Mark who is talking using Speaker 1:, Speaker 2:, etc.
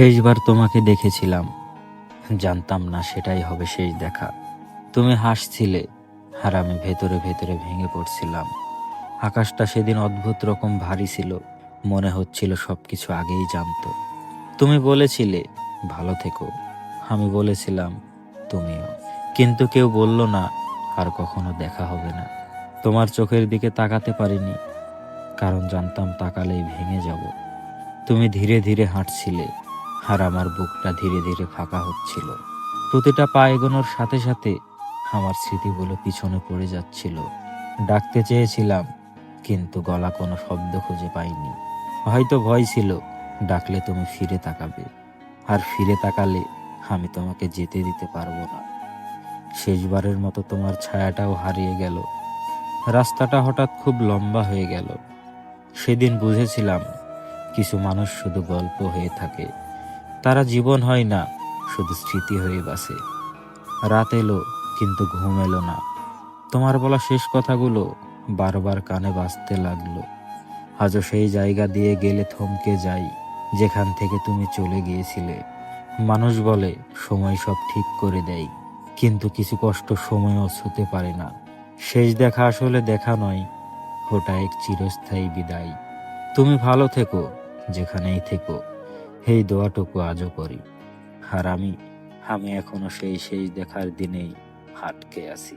Speaker 1: শেষবার তোমাকে দেখেছিলাম। জানতাম না সেটাই হবে শেষ দেখা। তুমি হাসছিলে আর আমি ভেতরে ভেতরে ভেঙে পড়ছিলাম। আকাশটা সেদিন অদ্ভুত রকম ভারী ছিল। মনে হচ্ছিল সব কিছু আগেই জানতো। তুমি বলেছিলে, ভালো থেকো। আমি বলেছিলাম, তুমিও। কিন্তু কেউ বলল না, আর কখনো দেখা হবে না। তোমার চোখের দিকে তাকাতে পারিনি, কারণ জানতাম তাকালেই ভেঙে যাব। তুমি ধীরে ধীরে হাঁটছিলে। আর আমার বুকটা ধীরে ধীরে ফাঁকা হচ্ছিল। প্রতিটা পা এগোনোর সাথে সাথে আমার স্মৃতিগুলো পিছনে পড়ে যাচ্ছিল। ডাকতে চেয়েছিলাম, কিন্তু গলা কোনো শব্দ খুঁজে পাইনি। হয়তো ভয় ছিল, ডাকলে তুমি ফিরে তাকাবে। আর ফিরে তাকালে আমি তোমাকে যেতে দিতে পারব না। শেষবারের মতো তোমার ছায়াটাও হারিয়ে গেল। রাস্তাটা হঠাৎ খুব লম্বা হয়ে গেল। সেদিন বুঝেছিলাম, কিছু মানুষ শুধু গল্প হয়ে থাকে। তারা জীবন হয় না, শুধু স্মৃতি হয়ে বাসে। রাত এলো, কিন্তু ঘুম এলো না। তোমার বলা শেষ কথাগুলো বারবার কানে বাজতে লাগল। আজও সেই জায়গা দিয়ে গেলে থমকে যাই, যেখান থেকে তুমি চলে গিয়েছিলে। মানুষ বলে, সময় সব ঠিক করে দেয়, কিন্তু কিছু কষ্ট সময়ও ছুতে পারে না। শেষ দেখা আসলে দেখা নয়, ওটা এক চিরস্থায়ী বিদায়। তুমি ভালো থেকো, যেখানেই থেকো। এই দোয়াটুকু আজও করি। আর আমি আমি এখনও সেই শেষ দেখার দিনেই আটকে আছি।